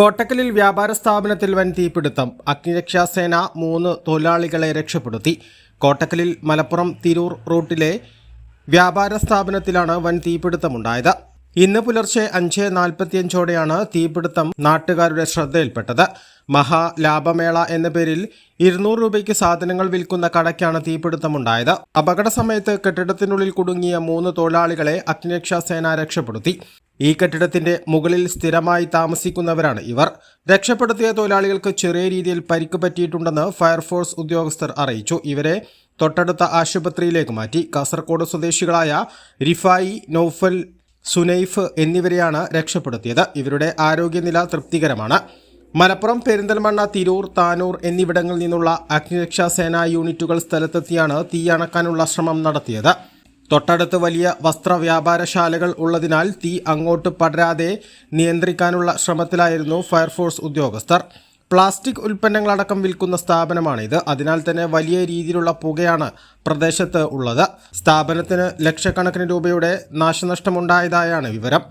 കോട്ടക്കലിൽ വ്യാപാര സ്ഥാപനത്തിൽ വൻ തീപിടുത്തം. അഗ്നിരക്ഷാസേന മൂന്ന് തൊഴിലാളികളെ രക്ഷപ്പെടുത്തി. കോട്ടക്കലിൽ മലപ്പുറം തിരൂർ റൂട്ടിലെ വ്യാപാര സ്ഥാപനത്തിലാണ് വൻ തീപിടുത്തമുണ്ടായത്. ഇന്ന് പുലർച്ചെ അഞ്ച് നാൽപ്പത്തിയഞ്ചോടെയാണ് തീപിടുത്തം നാട്ടുകാരുടെ ശ്രദ്ധയിൽപ്പെട്ടത്. മഹാലാഭമേള എന്ന പേരിൽ ഇരുന്നൂറ് രൂപയ്ക്ക് സാധനങ്ങൾ വിൽക്കുന്ന കടയ്ക്കാണ് തീപിടുത്തമുണ്ടായത്. അപകട സമയത്ത് കെട്ടിടത്തിനുള്ളിൽ കുടുങ്ങിയ മൂന്ന് തൊഴിലാളികളെ അഗ്നിരക്ഷാസേന രക്ഷപ്പെടുത്തി. ഈ കെട്ടിടത്തിന്റെ മുകളിൽ സ്ഥിരമായി താമസിക്കുന്നവരാണ് ഇവർ. രക്ഷപ്പെടുത്തിയ തൊഴിലാളികൾക്ക് ചെറിയ രീതിയിൽ പരിക്ക് പറ്റിയിട്ടുണ്ടെന്ന് ഫയർഫോഴ്സ് ഉദ്യോഗസ്ഥർ അറിയിച്ചു. ഇവരെ തൊട്ടടുത്ത ആശുപത്രിയിലേക്ക് മാറ്റി. കാസർകോട് സ്വദേശികളായ റിഫായി നൌഫൽ സുനൈഫ് എന്നിവരെയാണ് രക്ഷപ്പെടുത്തിയത്. ഇവരുടെ ആരോഗ്യനില തൃപ്തികരമാണ്. മലപ്പുറം പെരിന്തൽമണ്ണ തിരൂർ താനൂർ എന്നിവിടങ്ങളിൽ നിന്നുള്ള അഗ്നിരക്ഷാ സേനാ യൂണിറ്റുകൾ സ്ഥലത്തെത്തിയാണ് തീയണക്കാനുള്ള ശ്രമം നടത്തിയത്. തൊട്ടടുത്ത് വലിയ വസ്ത്ര വ്യാപാരശാലകൾ ഉള്ളതിനാൽ തീ അങ്ങോട്ട് പടരാതെ നിയന്ത്രിക്കാനുള്ള ശ്രമത്തിലായിരുന്നു ഫയർഫോഴ്സ് ഉദ്യോഗസ്ഥർ. പ്ലാസ്റ്റിക് ഉൽപ്പന്നങ്ങളടക്കം വിൽക്കുന്ന സ്ഥാപനമാണിത്. അതിനാൽ തന്നെ വലിയ രീതിയിലുള്ള പുകയാണ് പ്രദേശത്ത് ഉള്ളത്. സ്ഥാപനത്തിന് ലക്ഷക്കണക്കിന് രൂപയുടെ നാശനഷ്ടമുണ്ടായതായാണ് വിവരം.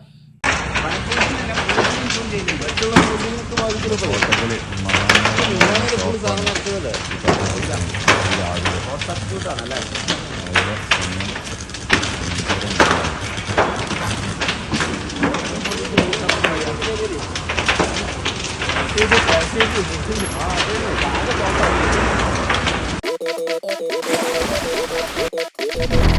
先去补充一下啊，这是哪个高校？